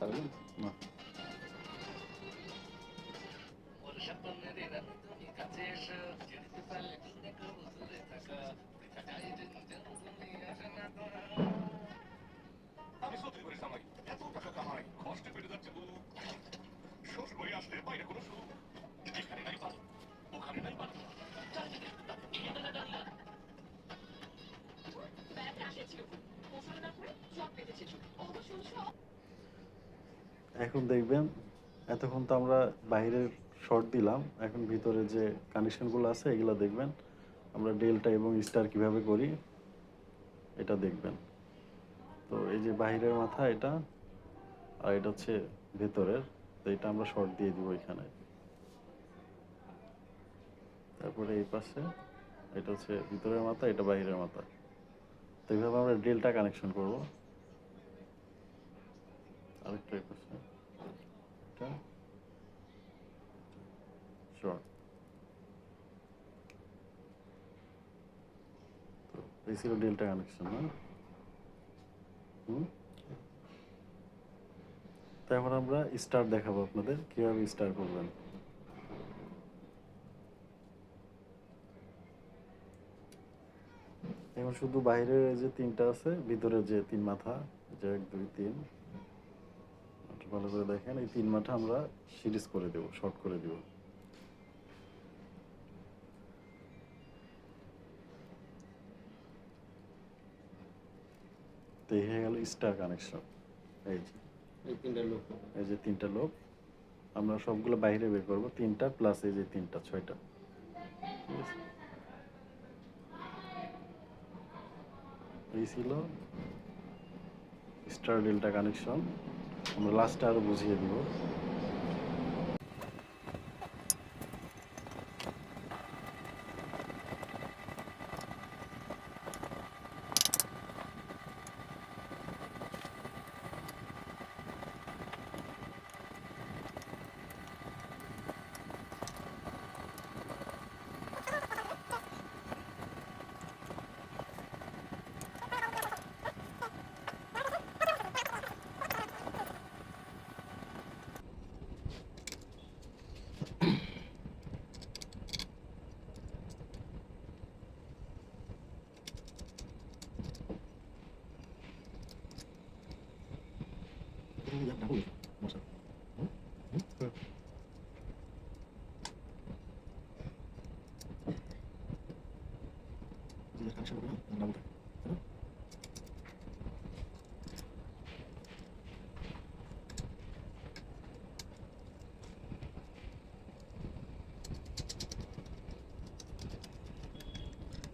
Tá 嗯 এখন দেখবেন, এতক্ষণ তো আমরা বাইরের শর্ট দিলাম, এখন ভিতরে যে কানেকশনগুলো আছে, এগুলো দেখবেন। আমরা ডেলটা এবং স্টার কীভাবে করি, এটা দেখবেন। তো এই যে বাইরের মাথা এটা, আর এটা হচ্ছে ভেতরের, তো এটা আমরা শর্ট দিয়ে দিব এখানে। তারপরে এই পাশে, এটা হচ্ছে ভিতরের মাথা, এটা বাইরের মাথা। তো এইভাবে আমরা ডেলটা কানেকশন করব। আরেকটা পাশে এটা শর্ট এই ছিল ডেল্টা কানেকশন না হুম তারপর আমরা স্টার দেখাবো আপনাদের, কীভাবে স্টার করবেন। এখন শুধু বাইরের যে তিনটা আছে ভিতরে যে তিন মাথা, যে এক, দুই, তিন ভালো করে দেখেন এই তিন মাথা আমরা সিরিজ করে দেব শর্ট করে দেব। তো হয়ে গেল স্টার কানেকশন এই যে এই তিনটা লোক। এই যে তিনটা লোক আমরা সবগুলো বাইরে বের করব তিনটা প্লাস এই যে তিনটা ছয়টা। ঠিক আছে? এই ছিল স্টার ডেল্টা কানেকশন আমরা লাস্টে আরও বুঝিয়ে দিব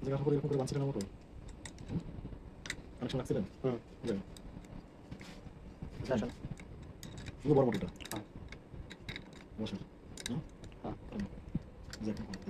জায়গা করে এরকম করে বাঁচছিলেন মতো। কানেকশন রাখছিলেন হুম। যাই আসেন। শুধু বড় মোটরটা হ্যাঁ। বসেন। হ্যাঁ? হ্যাঁ।